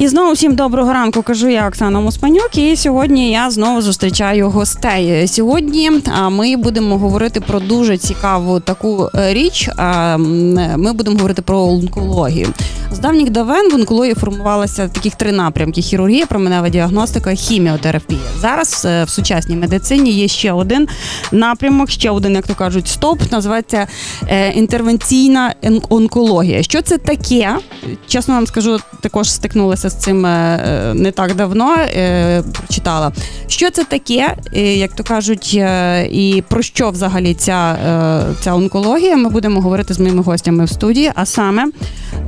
І знову всім доброго ранку. Кажу я Оксана Муспанюк. І сьогодні я знову зустрічаю гостей. Сьогодні ми будемо говорити про дуже цікаву таку е, річ. Ми будемо говорити про онкологію. З давніх давен в онкології формувалося таких три напрямки: хірургія, променева діагностика, хіміотерапія. Зараз е, в сучасній медицині є ще один напрямок, ще один, як то кажуть, стоп. Називається е, інтервенційна онкологія. Що це таке? Чесно вам скажу, також стикнулася з цим е, е, не так давно. е, Прочитала. Що це таке, е, як то кажуть, е, і про що взагалі ця, е, ця онкологія? Ми будемо говорити з моїми гостями в студії, а саме.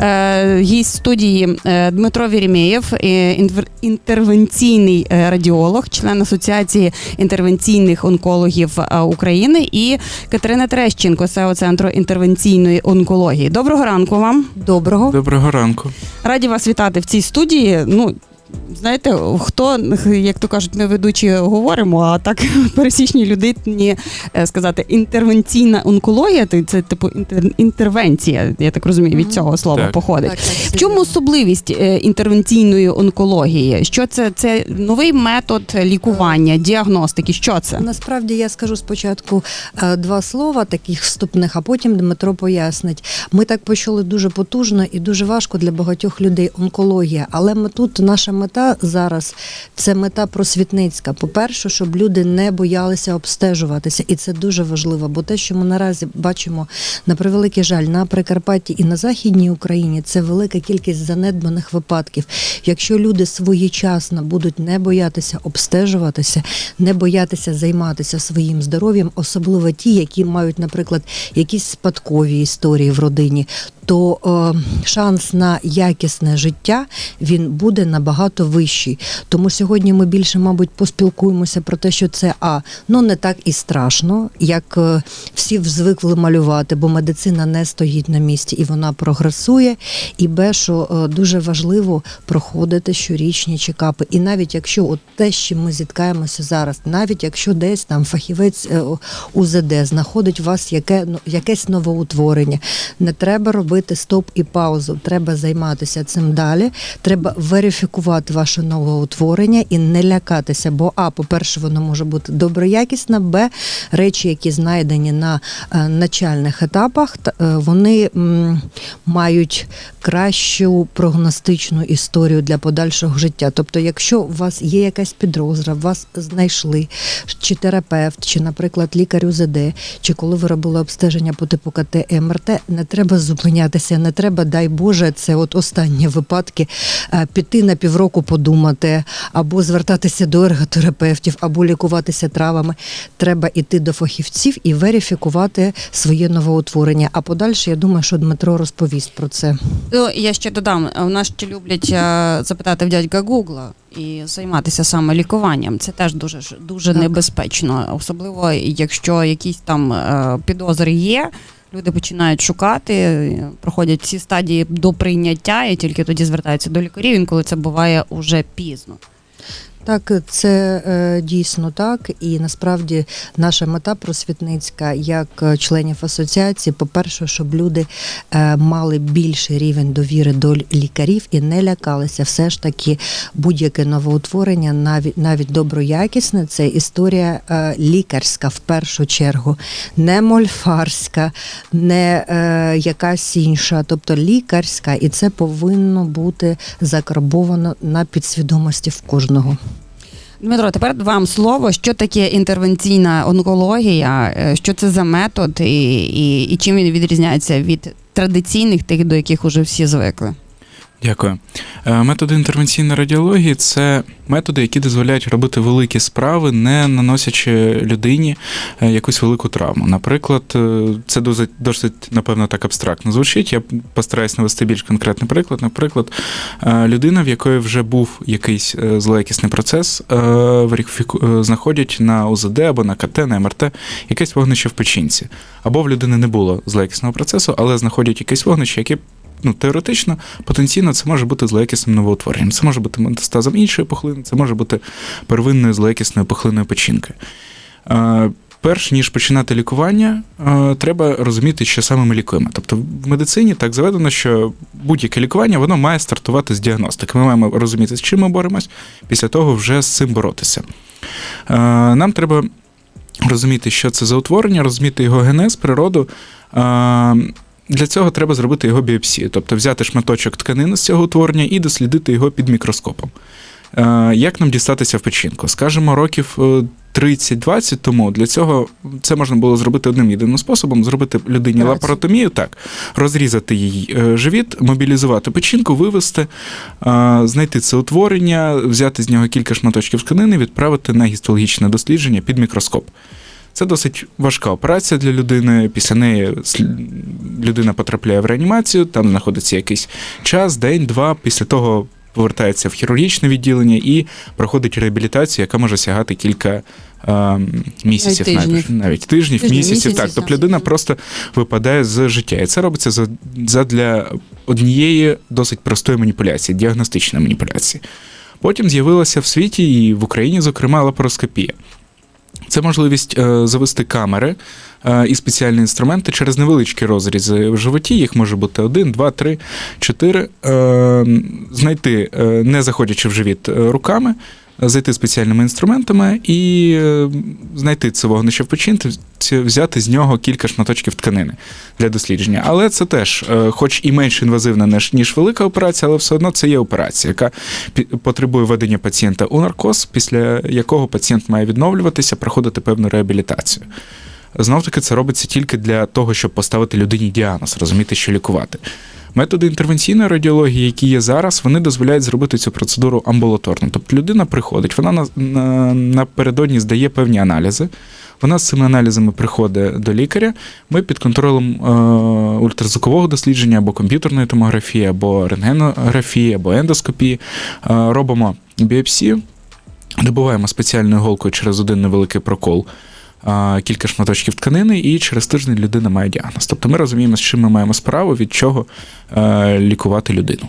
Е, Гість студії е, Дмитро Вірімєєв, е, інтервенційний е, радіолог, член Асоціації інтервенційних онкологів е, України, і Катерина Терещенко, СЕО Центру інтервенційної онкології. Доброго ранку вам. Доброго. Доброго ранку. Раді вас вітати в цій студії. Ну. Знаєте, хто, як то кажуть, ми ведучі говоримо, а так пересічній людині е, сказати інтервенційна онкологія, то це типу інтер, інтервенція, я так розумію, від цього слова Так. походить. Так, так, В чому особливість е, інтервенційної онкології? Що це? Це новий метод лікування, діагностики. Що це? Насправді я скажу спочатку е, два слова таких вступних, а потім Дмитро пояснить. Ми так почали дуже потужно і дуже важко для багатьох людей онкологія. Але ми тут наша мета зараз це мета просвітницька. По-перше, щоб люди не боялися обстежуватися, і це дуже важливо. Бо те, що ми наразі бачимо на превеликий жаль на Прикарпатті і на Західній Україні, це велика кількість занедбаних випадків. Якщо люди своєчасно будуть не боятися обстежуватися, не боятися займатися своїм здоров'ям, особливо ті, які мають, наприклад, якісь спадкові історії в родині, то е, шанс на якісне життя він буде набагато вищий. Тому сьогодні ми більше, мабуть, поспілкуємося про те, що це а ну не так і страшно, як е, всі звикли малювати, бо медицина не стоїть на місці і вона прогресує. І б, що е, дуже важливо проходити щорічні чекапи. І навіть якщо от те, з чим ми зіткаємося зараз, навіть якщо десь там фахівець е, УЗД знаходить у вас яке ну, якесь новоутворення, не треба робити стоп і паузу. Треба займатися цим далі. Треба верифікувати ваше новоутворення і не лякатися. Бо а, по-перше, воно може бути доброякісне, б, речі, які знайдені на е, начальних етапах, та, е, вони мають кращу прогностичну історію для подальшого життя. Тобто, якщо у вас є якась підозра, вас знайшли, чи терапевт, чи, наприклад, лікар УЗД, чи коли ви робили обстеження по типу КТ МРТ, не треба зупинятися, не треба, дай Боже, це от останні випадки е, піти на півроку подумати, або звертатися до ерготерапевтів, або лікуватися травами. Треба йти до фахівців і верифікувати своє новоутворення. А подальше, я думаю, що Дмитро розповість про це. Ну, я ще додам, у нас ще люблять е, запитати в дядька Гугла і займатися саме лікуванням. Це теж дуже дуже Так. небезпечно, особливо якщо якісь там е, підозри є. Люди починають шукати, проходять всі стадії до прийняття і тільки тоді звертаються до лікарів, інколи це буває уже пізно. Так, це е, дійсно так, і насправді наша мета просвітницька, як е, членів асоціації, по-перше, щоб люди е, мали більший рівень довіри до лікарів і не лякалися. Все ж таки, будь-яке новоутворення, навіть навіть доброякісне, це історія е, лікарська в першу чергу, не мольфарська, не е, якась інша, тобто лікарська, і це повинно бути закарбовано на підсвідомості в кожного. Дмитро, тепер вам слово. Що таке інтервенційна онкологія? Е, Що це за метод, і, і, і чим він відрізняється від традиційних, тих, до яких уже всі звикли? Дякую. Е, Методи інтервенційної радіології це методи, які дозволяють робити великі справи, не наносячи людині е, якусь велику травму. Наприклад, е, це досить, досить напевно, так абстрактно звучить. Я постараюсь навести більш конкретний приклад. Наприклад, людина, в якої вже був якийсь злоякісний процес, знаходять на УЗД або на КТ, на МРТ якесь вогнище в печінці. Або в людини не було злоякісного процесу, але знаходять якесь вогнище, яке ну, теоретично, потенційно це може бути злоякісним новоутворенням. Це може бути метастазом іншої пухлини, це може бути первинною злоякісною пухлиною печінки. Е, перш ніж починати лікування, е, треба розуміти, що саме ми лікуємо. Тобто в медицині так заведено, що будь-яке лікування воно має стартувати з діагностики. Ми маємо розуміти, з чим ми боремось, після того вже з цим боротися. Е, Нам треба розуміти, що це за утворення, розуміти його генез, природу. Е, Для цього треба зробити його біопсію, тобто взяти шматочок тканини з цього утворення і дослідити його під мікроскопом. Е, Як нам дістатися в печінку? Скажімо, років е, 30-20 тому для цього це можна було зробити одним єдиним способом: зробити людині лапаротомію, так, розрізати її е, живіт, мобілізувати печінку, вивести, е, знайти це утворення, взяти з нього кілька шматочків тканини, відправити на гістологічне дослідження під мікроскоп. Це досить важка операція для людини. Після неї людина потрапляє в реанімацію, там знаходиться якийсь час, день, два. Після того повертається в хірургічне відділення і проходить реабілітацію, яка може сягати кілька е, місяців, Навіть тижнів. навіть, навіть тижнів, Тижнів, місяців. місяців, Так, тобто людина просто випадає з життя. І це робиться за- задля однієї досить простої маніпуляції, діагностичної маніпуляції. Потім з'явилася в світі і в Україні, зокрема, лапароскопія. Це можливість е, завести камери е, і спеціальні інструменти через невеличкі розрізи в животі. Їх може бути один, два, три, чотири. Е, знайти, не заходячи в живіт руками, зайти спеціальними інструментами і е, знайти це вогнище в печінці, взяти з нього кілька шматочків тканини для дослідження. Але це теж, е, хоч і менш інвазивна, ніж, велика операція, але все одно це є операція, яка потребує введення пацієнта у наркоз, після якого пацієнт має відновлюватися, проходити певну реабілітацію. Знов таки це робиться тільки для того, щоб поставити людині діагноз, розуміти, що лікувати. Методи інтервенційної радіології, які є зараз, вони дозволяють зробити цю процедуру амбулаторно. Тобто людина приходить, вона на, на, напередодні здає певні аналізи. Вона з цими аналізами приходить до лікаря. Ми під контролем е, ультразвукового дослідження або комп'ютерної томографії, або рентгенографії, або ендоскопії е, робимо біопсію, добуваємо спеціальною голкою через один невеликий прокол кілька шматочків тканини, і через тиждень людина має діагноз. Тобто ми розуміємо, з чим ми маємо справу, від чого е, лікувати людину.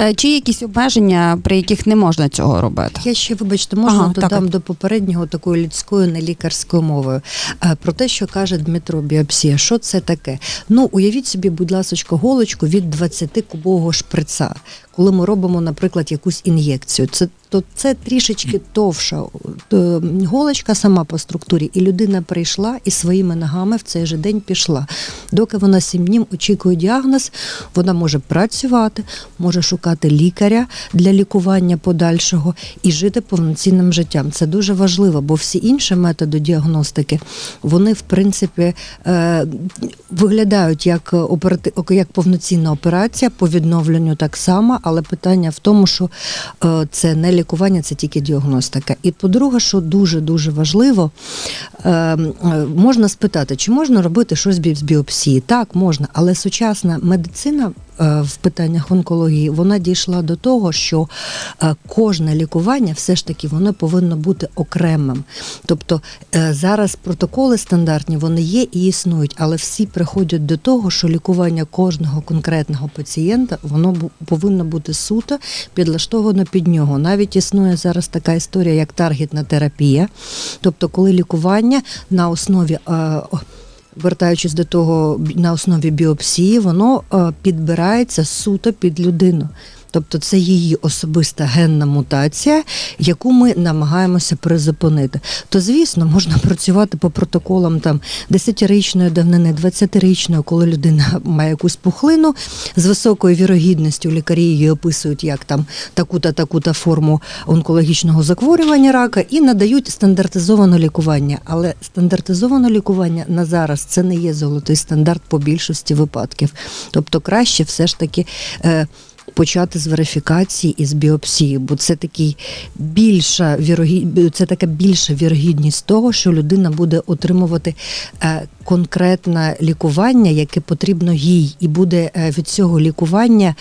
Е, Чи є якісь обмеження, при яких не можна цього робити? Я ще, вибачте, можна Ага, додам так. до попереднього такою людською нелікарською мовою. Е, Про те, що каже Дмитро біопсія. Що це таке? Ну, уявіть собі, будь ласка, голочку від 20-кубового шприца. Коли ми робимо, наприклад, якусь ін'єкцію, це то це трішечки товша е, голочка сама по структурі, і людина прийшла і своїми ногами в цей же день пішла. Доки вона сім днів очікує діагноз, вона може працювати, може шукати лікаря для лікування подальшого і жити повноцінним життям. Це дуже важливо, бо всі інші методи діагностики вони в принципі е, виглядають як операти... як повноцінна операція по відновленню так само, але питання в тому, що е, це не лікування, це тільки діагностика. І по-друге, що дуже дуже важливо, е, можна спитати, чи можна робити щось з біопсії? Так, можна, але сучасна медицина. Е, В питаннях онкології вона дійшла до того, що е, кожне лікування все ж таки воно повинно бути окремим. Тобто е, зараз протоколи стандартні вони є і існують, але всі приходять до того, що лікування кожного конкретного пацієнта воно повинно бути суто підлаштовано під нього. Навіть існує зараз така історія, як таргетна терапія, тобто, коли лікування на основі. Вертаючись до того на основі біопсії, воно е, підбирається суто під людину. Тобто це її особиста генна мутація, яку ми намагаємося призупинити. То, звісно, можна працювати по протоколам там 10-річної давнини, 20-річної, коли людина має якусь пухлину з високою вірогідністю, лікарі її описують як там таку-та таку-та форму онкологічного захворювання рака і надають стандартизоване лікування. Але стандартизоване лікування на зараз це не є золотий стандарт по більшості випадків. Тобто краще все ж таки. Почати з верифікації і з біопсії, бо це такий більша вірогід... це така більша вірогідність того, що людина буде отримувати е, конкретне лікування, яке потрібно їй, і буде е, від цього лікування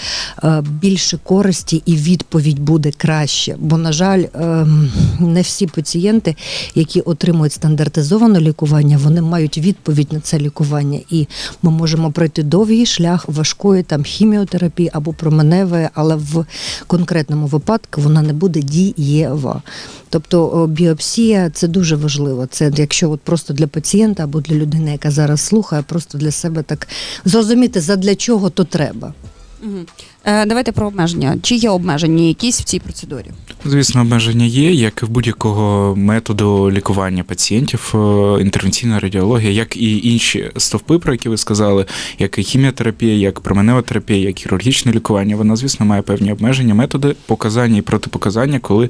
е, більше користі і відповідь буде краще. Бо, на жаль, ем, не всі пацієнти, які отримують стандартизоване лікування, вони мають відповідь на це лікування. І ми можемо пройти довгий шлях важкої там хіміотерапії або променевої, але в конкретному випадку вона не буде дієва. Тобто біопсія це дуже важливо. Це якщо от просто для пацієнта або для людини, яка зараз слухає, просто для себе так зрозуміти, задля чого то треба. Мгм. Е, Давайте про обмеження. Чи є обмеження якісь в цій процедурі? Звісно, обмеження є, як і в будь-якого методу лікування пацієнтів, е, інтервенційна радіологія, як і інші стовпи, про які ви сказали, як і хіміотерапія, як променева терапія, як хірургічне лікування. Вона, звісно, має певні обмеження, методи показання і протипоказання, коли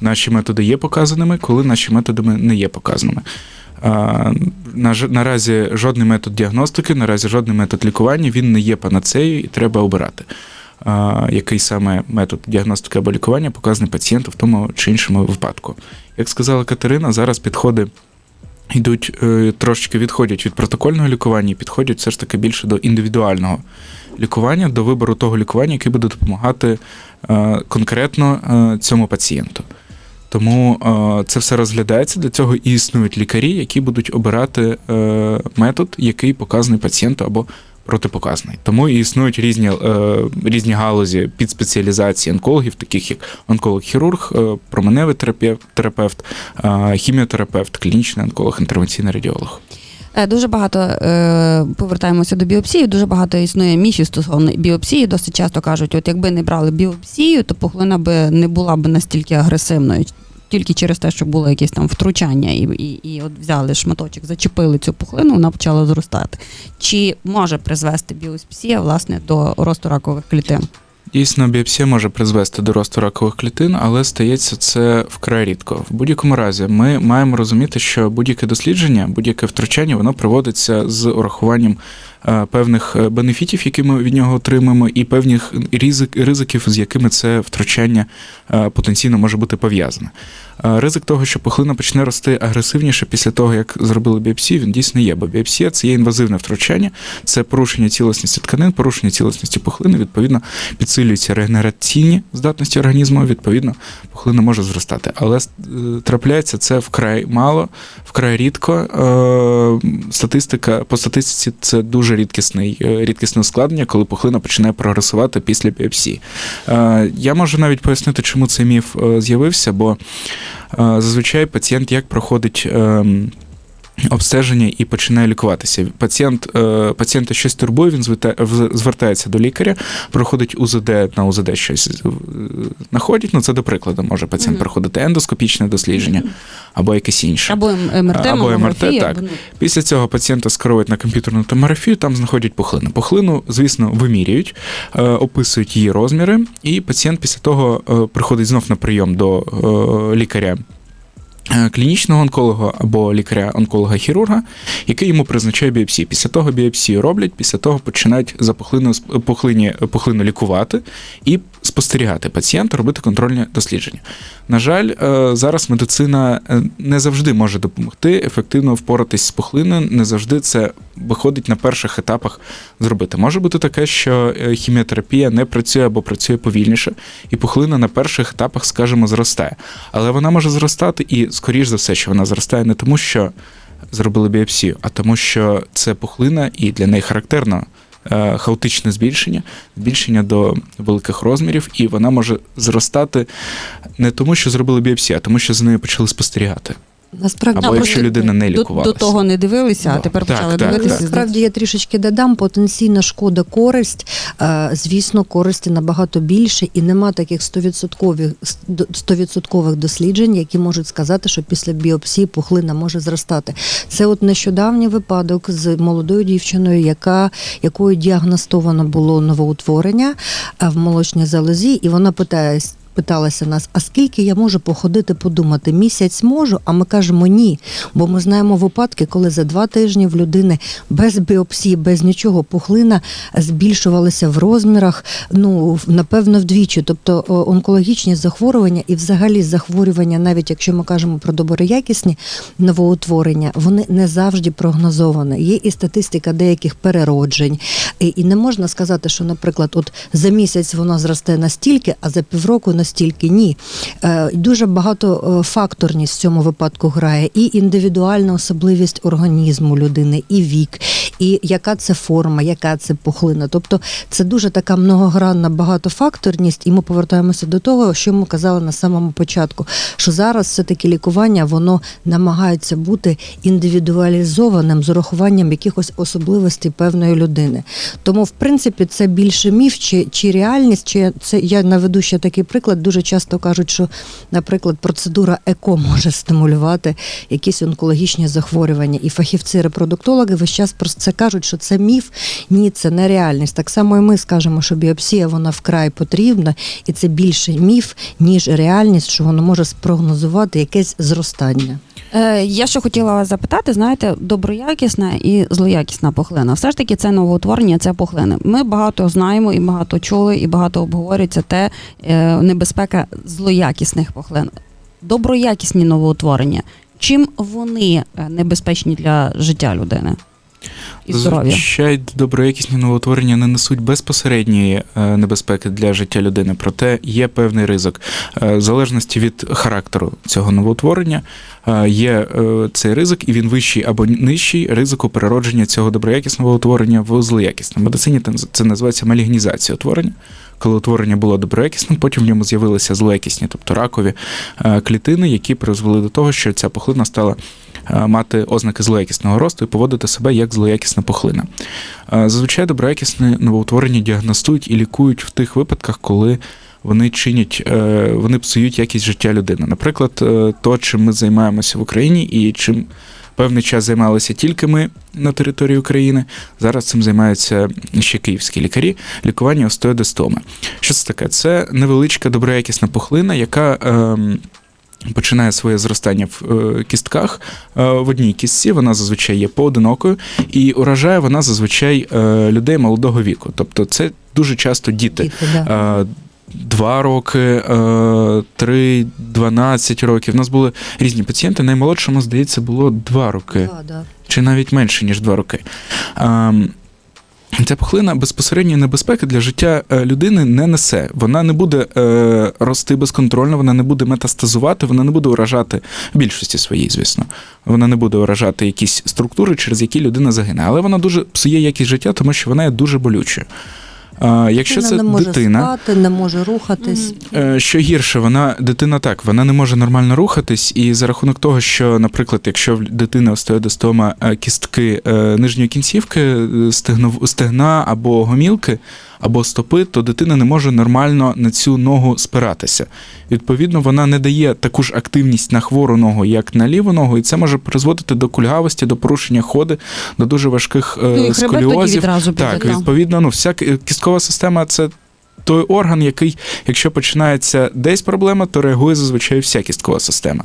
наші методи є показаними, коли наші методами не є показаними. Наразі жодний метод діагностики, наразі жодний метод лікування він не є панацеєю і треба обирати. Який саме метод діагностики або лікування показаний пацієнту в тому чи іншому випадку. Як сказала Катерина, зараз підходи йдуть е, трошечки відходять від протокольного лікування і підходять все ж таки більше до індивідуального лікування, до вибору того лікування, яке буде допомагати е, конкретно е, цьому пацієнту. Тому це все розглядається. Для цього і існують лікарі, які будуть обирати метод, який показаний пацієнту або протипоказаний. Тому і існують різні, е, різні галузі підспеціалізації онкологів, таких як онколог-хірург, е, променевий терапев- терапевт, е, хіміотерапевт, клінічний онколог, інтервенційний радіолог. Е, Дуже багато е, повертаємося до біопсії. Дуже багато існує міфів стосовно біопсії. Досить часто кажуть, от якби не брали біопсію, то пухлина би не була б настільки агресивною. Тільки через те, що було якесь там втручання, і, і, і от взяли шматочок, зачепили цю пухлину, вона почала зростати. Чи може призвести біоспсія, власне до росту ракових клітин? Дійсно, біопсія може призвести до росту ракових клітин, але стається це вкрай рідко. В будь-якому разі, ми маємо розуміти, що будь-яке дослідження, будь-яке втручання, воно проводиться з урахуванням е, певних е, бенефітів, які ми від нього отримаємо, і певних ризик, ризиків, з якими це втручання е, потенційно може бути пов'язане. Ризик того, що пухлина почне рости агресивніше після того, як зробили біопсію, він дійсно є, бо біопсія це є інвазивне втручання, це порушення цілісності тканин, порушення цілісності пухлини, відповідно, підсилюються регенераційні здатності організму, відповідно, пухлина може зростати. Але е, трапляється це вкрай мало, вкрай рідко. Е, Статистика по статистиці це дуже рідкісний, е, рідкісне ускладнення, коли пухлина починає прогресувати після біопсії. Я можу навіть пояснити, чому цей міф з'явився, бо зазвичай пацієнт як проходить. Обстеження і починає лікуватися. Пацієнт, е, пацієнта щось турбує, він звертається до лікаря, проходить УЗД, на УЗД щось е, знаходять. Ну, це до прикладу, може пацієнт Мгм. проходити ендоскопічне дослідження або якесь інше. Або МРТ, Або МРТ, так. або, Після цього пацієнта скеровують на комп'ютерну томографію, там знаходять пухлину. Пухлину, звісно, вимірюють, е, описують її розміри, і пацієнт після того приходить знов на прийом до лікаря. Е, Клінічного онколога або лікаря-онколога-хірурга, який йому призначає біопсію. Після того біопсію роблять, після того починають за пухлину, пухлині, пухлину лікувати і спостерігати пацієнта, робити контрольні дослідження. На жаль, е, зараз медицина е, не завжди може допомогти ефективно впоратись з пухлиною, не завжди це виходить на перших етапах зробити. Може бути таке, що е, хіміотерапія не працює або працює повільніше, і пухлина на перших етапах, скажімо, зростає. Але вона може зростати, і скоріш за все, що вона зростає не тому, що зробили біопсію, а тому, що це пухлина, і для неї характерно хаотичне збільшення, збільшення до великих розмірів, і вона може зростати не тому, що зробили біопсію, а тому, що за нею почали спостерігати. Насправді Або А, якщо людина не до, лікувалася. до того не дивилися, а тепер Так, почали так, дивитися. так. Насправді я трішечки додам потенційна шкода, користь. Е, Звісно, користі набагато більше, і нема таких 100% 100% досліджень, які можуть сказати, що після біопсії пухлина може зростати. Це от нещодавній випадок з молодою дівчиною, яка якою діагностовано було новоутворення е, в молочній залозі, і вона питає. Питалися нас, а скільки я можу походити, подумати? Місяць можу, а ми кажемо ні. Бо ми знаємо випадки, коли за два тижні в людини без біопсії, без нічого пухлина збільшувалася в розмірах, ну напевно, вдвічі. Тобто онкологічні захворювання і взагалі захворювання, навіть якщо ми кажемо про доброякісні новоутворення, вони не завжди прогнозовані. Є і статистика деяких перероджень. І, не можна сказати, що, наприклад, от за місяць воно зросте настільки, а за півроку настільки ні. Е, дуже багато е, факторність в цьому випадку грає, і індивідуальна особливість організму людини, і вік, і яка це форма, яка це пухлина. Тобто це дуже така многогранна багатофакторність, і ми повертаємося до того, що ми казали на самому початку, що зараз все-таки лікування воно намагається бути індивідуалізованим з урахуванням якихось особливостей певної людини. Тому, в принципі, це більше міф чи, чи реальність, чи це я наведу ще такий приклад. Дуже часто кажуть, що, наприклад, процедура ЕКО може стимулювати якісь онкологічні захворювання. І фахівці-репродуктологи весь час про це кажуть, що це міф, ні, це не реальність. Так само і ми скажемо, що біопсія вона вкрай потрібна, і це більше міф, ніж реальність, що воно може спрогнозувати якесь зростання. Е, я ще хотіла вас запитати, знаєте, доброякісна і злоякісна пухлина. Все ж таки, це новоутворення, це пухлини. Ми багато знаємо і багато чули, і багато обговорюється те е, небезпека злоякісних пухлин. Доброякісні новоутворення. Чим вони е, небезпечні для життя людини і здоров'я? Зазвичай доброякісні новоутворення не несуть безпосередньої е, небезпеки для життя людини, проте є певний ризик. Е, В залежності від характеру цього новоутворення е, є цей ризик, і він вищий або нижчий ризику переродження цього доброякісного утворення в злоякісне. В медицині це називається малігнізація утворення. Коли утворення було доброякісним, потім в ньому з'явилися злоякісні, тобто ракові е, клітини, які призвели до того, що ця пухлина стала е, мати ознаки злоякісного росту і поводити себе як злоякісна пухлина. Е, Зазвичай доброякісне новоутворення діагностують і лікують в тих випадках, коли вони чинять, вони псують якість життя людини. Наприклад, то, чим ми займаємося в Україні і чим певний час займалися тільки ми на території України. Зараз цим займаються ще київські лікарі. Лікування остеодестоми. Що це таке? Це невеличка доброякісна пухлина, яка. ем, Починає своє зростання в е, кістках е, в одній кістці. Вона зазвичай є поодинокою, і уражає вона зазвичай е, людей молодого віку. Тобто, це дуже часто діти. Діти, да. Е, Два роки, е, три, дванадцять років. У нас були різні пацієнти. Наймолодшому, здається, було два роки Да, да. чи навіть менше, ніж два роки. Ем, Ця пухлина безпосередньої небезпеки для життя е, людини не несе. Вона не буде е, рости безконтрольно, вона не буде метастазувати, вона не буде уражати в більшості своїй, звісно. Вона не буде уражати якісь структури, через які людина загине. Але вона дуже псує якість життя, тому що вона є дуже болючою. Якщо Дитина це не може дитина, спати, не може рухатись. Е, Що гірше, вона дитина так, вона не може нормально рухатись, і за рахунок того, що, наприклад, якщо в дитини остеодостома е, кістки е, нижньої кінцівки, стегна або гомілки, або стопи, то дитина не може нормально на цю ногу спиратися. Відповідно, вона не дає таку ж активність на хвору ногу, як на ліву ногу, і це може призводити до кульгавості, до порушення ходи, до дуже важких е, Ну, і сколіозів. відразу піде. Так, відповідно, ну, вся кісткова система це той орган, який, якщо починається десь проблема, то реагує зазвичай вся кісткова система.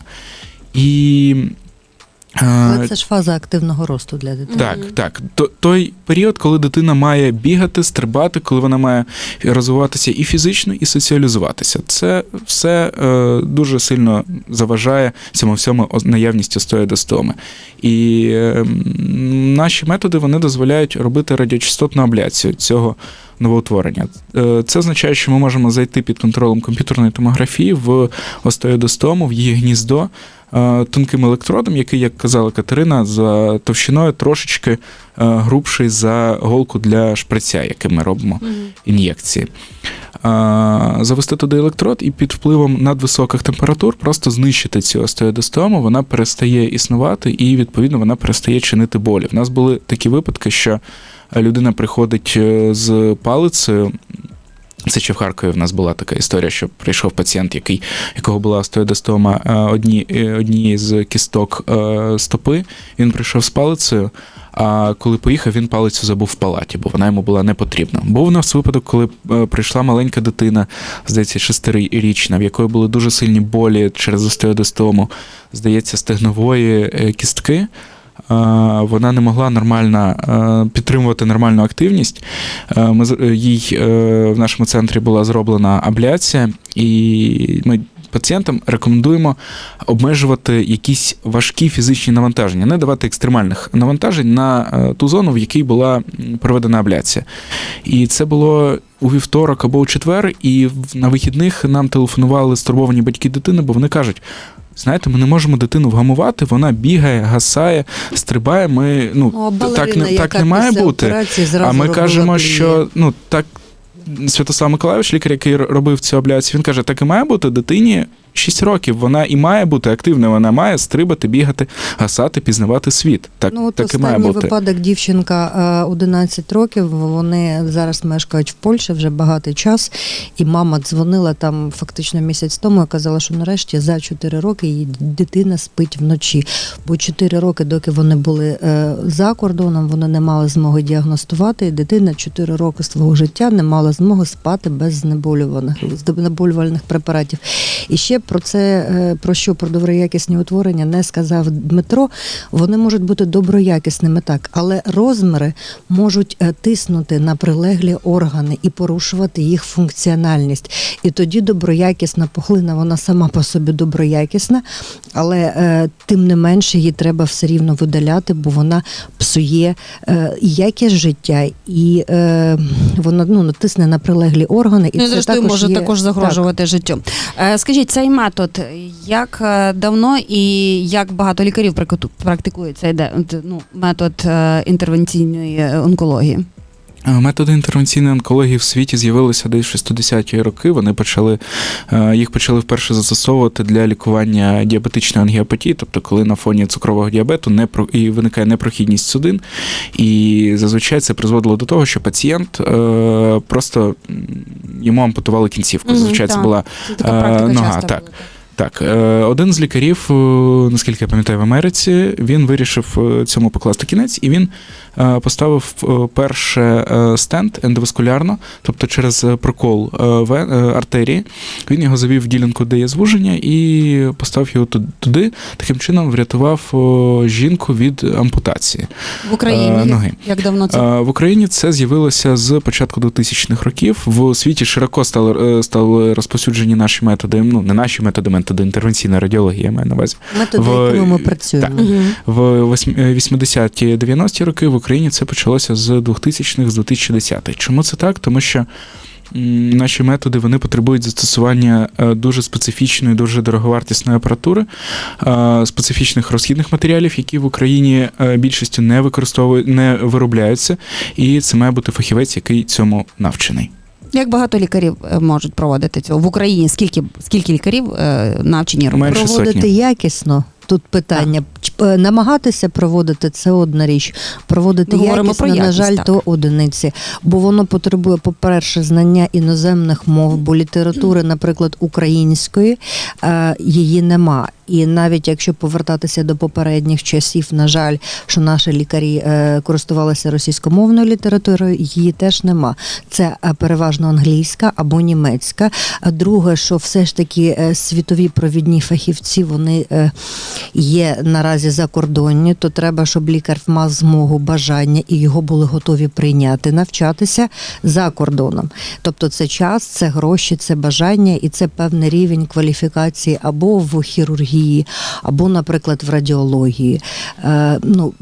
І. Але це ж фаза активного росту для дитини. так, так. Той період, коли дитина має бігати, стрибати, коли вона має розвиватися і фізично, і соціалізуватися. Це все е, дуже сильно заважає цьому всьому наявність остеодестоми. І е, наші методи вони дозволяють робити радіочастотну абляцію цього новоутворення. Е, Це означає, що ми можемо зайти під контролем комп'ютерної томографії в остеодостому, в її гніздо тонким електродом, який, як казала Катерина, за товщиною трошечки е, грубший за голку для шприця, яким ми робимо ін'єкції. Завести туди електрод і під впливом надвисоких температур просто знищити цю остеодостому, вона перестає існувати і, відповідно, вона перестає чинити болі. В нас були такі випадки, що людина приходить е, з палицею. Це ще в Харкові в нас була така історія, що прийшов пацієнт, який, якого була остеодостома е, одні, е, однієї з кісток е, стопи. Він прийшов з палицею. А коли поїхав, він палицю забув в палаті, бо вона йому була не потрібна. Був у нас випадок, коли прийшла маленька дитина, здається, шестирічна, в якої були дуже сильні болі через остеодостому, здається, стегнової кістки. Е, Вона не могла нормально е, підтримувати нормальну активність. Е, Ми їй в нашому центрі була зроблена абляція, і ми пацієнтам рекомендуємо обмежувати якісь важкі фізичні навантаження, не давати екстремальних навантажень на ту зону, в якій була проведена абляція. І це було у вівторок або у четвер, і на вихідних нам телефонували стурбовані батьки дитини, бо вони кажуть. Знаєте, ми не можемо дитину вгамувати, вона бігає, гасає, стрибає. Ми ну, О, а так, не, так не має бути. А ми кажемо, що ну так. Святослав Миколаївич, лікар, який робив цю абляцію, він каже: так і має бути дитині 6 років. Вона і має бути активною, вона має стрибати, бігати, гасати, пізнавати світ. Так, Ну, от так і має останній бути. випадок дівчинка е, 11 років. Вони зараз мешкають в Польщі вже багатий час, і мама дзвонила там фактично місяць тому і казала, що нарешті за 4 роки її дитина спить вночі. Бо 4 роки, доки вони були е, за кордоном, вони не мали змоги діагностувати. І дитина 4 роки свого життя не мала змоги спати без знеболюваних знеболювальних препаратів. І ще про це, е, про що про доброякісні утворення не сказав Дмитро. Вони можуть бути доброякісними так, але розміри можуть е, тиснути на прилеглі органи і порушувати їх функціональність. І тоді доброякісна пухлина, вона сама по собі доброякісна, але е, тим не менше її треба все рівно видаляти, бо вона псує якість життя, і вона ну, натисне на прилеглі органи. І Ну, це зрештою також може є, також загрожувати життю. Е, Скажіть, цей метод як е, давно і як багато лікарів практикує цей ну, метод е, інтервенційної е, онкології? Е, Методи інтервенційної онкології в світі з'явилися десь в 60-ті роки. Вони почали е, їх почали вперше застосовувати для лікування діабетичної ангіопатії, тобто коли на фоні цукрового діабету не про і виникає непрохідність судин. І зазвичай це призводило до того, що пацієнт е, просто йому ампутували кінцівку. Зазвичай це була нога, так. Так, один з лікарів, наскільки я пам'ятаю, в Америці, він вирішив цьому покласти кінець, і він поставив е, перше е, стенд ендоваскулярно, тобто через е, прокол е, е, артерії. Він його завів в ділянку, де є звуження, і поставив його ту- туди. Таким чином врятував жінку від ампутації. В Україні Е, ноги. як давно це? Е, В Україні це з'явилося з початку 2000-х років. В світі широко стали, е, стали розповсюджені наші методи. Ну не наші методи, методи інтервенційної радіології, я маю на увазі. методи, в- якими ми працюємо. Мгм. В восьм- е, 80-ті 90-ті роки в Україні це почалося з 2000-х, з 2010-х. Чому це так? Тому що. Наші методи вони потребують застосування е, дуже специфічної, дуже дороговартісної апаратури, е, специфічних розхідних матеріалів, які в Україні е, більшістю не використовують, не виробляються, і це має бути фахівець, який цьому навчений. Як багато лікарів можуть проводити цього в Україні? Скільки скільки лікарів навчені? Менше проводити сотні. якісно. Тут питання е, намагатися проводити це одна річ. Проводити Ми якісно, про на жаль, так. то одиниці. Бо воно потребує, по-перше, знання іноземних мов, бо літератури, наприклад, української е, її нема. І навіть якщо повертатися до попередніх часів, на жаль, що наші лікарі е, користувалися російськомовною літературою, її теж нема. Це е, переважно англійська або німецька. А друге, що все ж таки е, світові провідні фахівці вони є наразі закордонні, то треба, щоб лікар мав змогу, бажання і його були готові прийняти, навчатися за кордоном. Тобто це час, це гроші, це бажання і це певний рівень кваліфікації або в хірургії, або, наприклад, в радіології. Е, ну,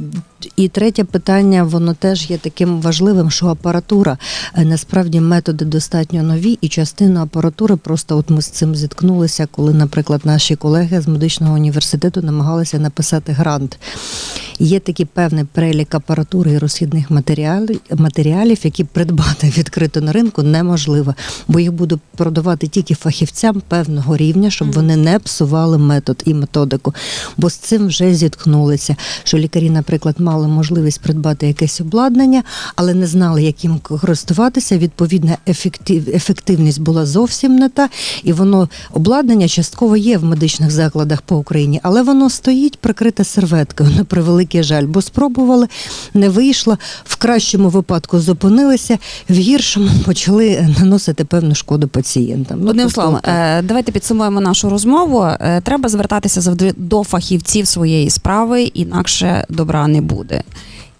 і третє питання, воно теж є таким важливим, що апаратура е, насправді методи достатньо нові, і частина апаратури просто от ми з цим зіткнулися, коли, наприклад, наші колеги з медичного університету намагалися написати грант. Є такий певний перелік апаратури і розхідних матеріалів, матеріалів, які придбати відкрито на ринку неможливо, бо їх будуть продавати тільки фахівцям певного рівня, щоб вони не псували метод і методику. Бо з цим вже зіткнулися, що лікарі, наприклад, мали можливість придбати якесь обладнання, але не знали, яким користуватися. Відповідна ефектив, ефективність була зовсім не та, і воно обладнання частково є в медичних закладах по Україні, але воно стоїть прикрите серветкою на превеликий жаль, бо спробували, не вийшло. В кращому випадку зупинилися, в гіршому почали наносити певну шкоду пацієнтам. Одним тобто, словом, е, давайте підсумуємо нашу розмову. Е, Треба звертатися завжди до фахівців своєї справи, інакше добра не буде.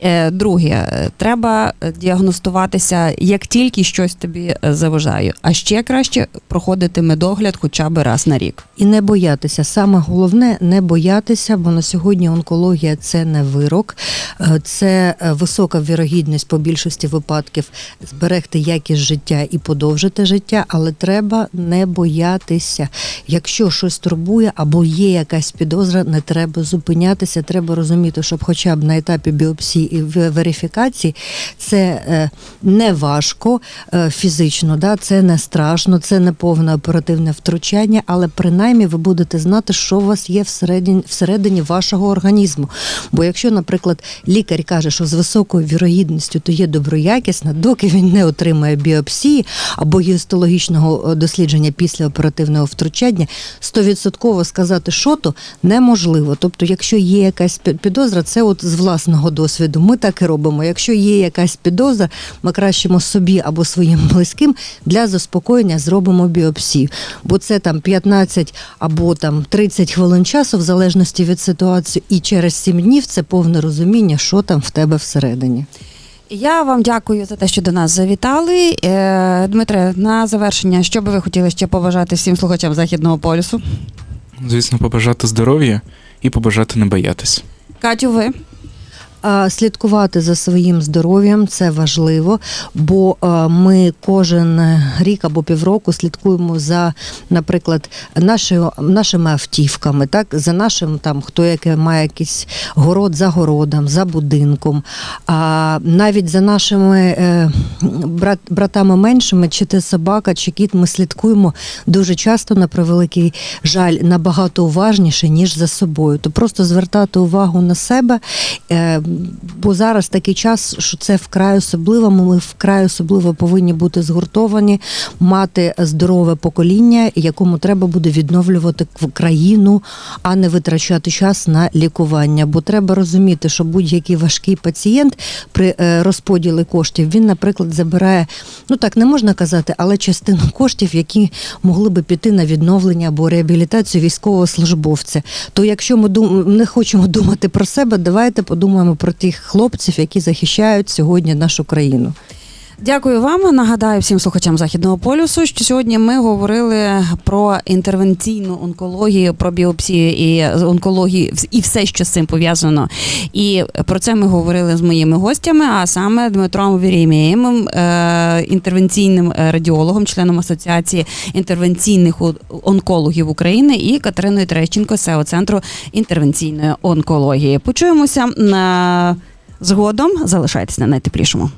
Е, Друге, треба діагностуватися, як тільки щось тобі е, заважає. А ще краще проходити медогляд хоча б раз на рік. І не боятися. Саме головне не боятися, бо на сьогодні онкологія це не вирок, Е, це висока вірогідність по більшості випадків зберегти якість життя і подовжити життя, але треба не боятися. Якщо щось турбує або є якась підозра, не треба зупинятися. Треба розуміти, щоб хоча б на етапі біопсії верифікації це е, не важко е, фізично, да, це не страшно, це не повне оперативне втручання, але принаймні ви будете знати, що у вас є всередині, всередині вашого організму. Бо якщо, наприклад, лікар каже, що з високою вірогідністю то є доброякісна, доки він не отримає біопсії або гістологічного е, дослідження після оперативного втручання, стовідсотково сказати, що то неможливо. Тобто, якщо є якась підозра, це от з власного досвіду. Ми так і робимо. Якщо є якась підозра, ми кращимо собі або своїм близьким для заспокоєння зробимо біопсію. Бо це там 15 або там 30 хвилин часу, в залежності від ситуації, і через 7 днів це повне розуміння, що там в тебе всередині. Я вам дякую за те, що до нас завітали. Е, Дмитре, на завершення, що би ви хотіли ще побажати всім слухачам західного полюсу? Звісно, побажати здоров'я і побажати не боятись. Катю, ви Слідкувати за своїм здоров'ям це важливо, бо ми кожен рік або півроку слідкуємо за, наприклад, нашою, нашими автівками, так за нашим там хто яке має якийсь город за городом, за будинком, а навіть за нашими е, брат, братами меншими, чи це собака, чи кіт, ми слідкуємо дуже часто на превеликий жаль набагато уважніше ніж за собою. То просто звертати увагу на себе. Бо зараз такий час, що це вкрай особливо. Ми вкрай особливо повинні бути згуртовані, мати здорове покоління, якому треба буде відновлювати країну, а не витрачати час на лікування. Бо треба розуміти, що будь-який важкий пацієнт при е, розподілі коштів він, наприклад, забирає, ну так не можна казати, але частину коштів, які могли би піти на відновлення або реабілітацію військового службовця. То якщо ми не хочемо думати про себе, давайте подумаємо про тих хлопців, які захищають сьогодні нашу країну. Дякую вам. Нагадаю всім слухачам західного полюсу, що сьогодні ми говорили про інтервенційну онкологію, про біопсію і онкологію і все, що з цим пов'язано. І про це ми говорили з моїми гостями, а саме Дмитром Вірімєєм, е, інтервенційним радіологом, членом асоціації інтервенційних онкологів України, і Катериною Терещенко, СЕО центру інтервенційної онкології. Почуємося на згодом. Залишайтесь на найтеплішому.